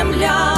земля,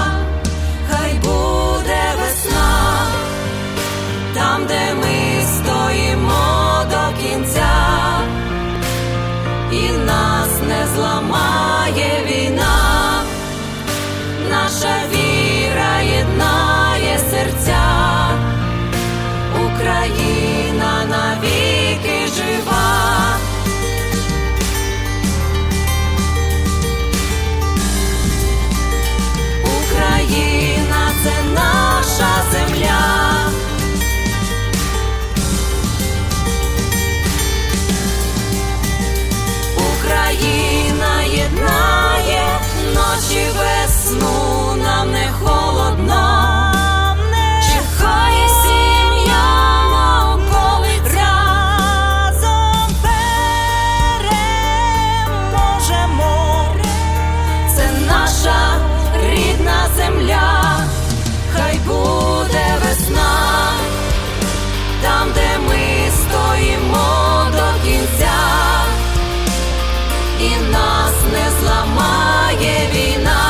і нас не зламає війна,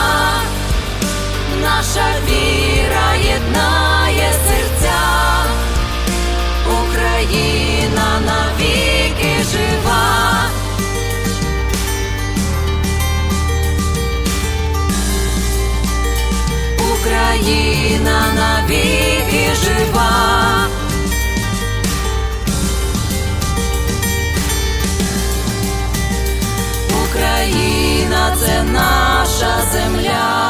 наша віра єднає серця, Україна навіки жива. Україна навіки жива. Наша земля.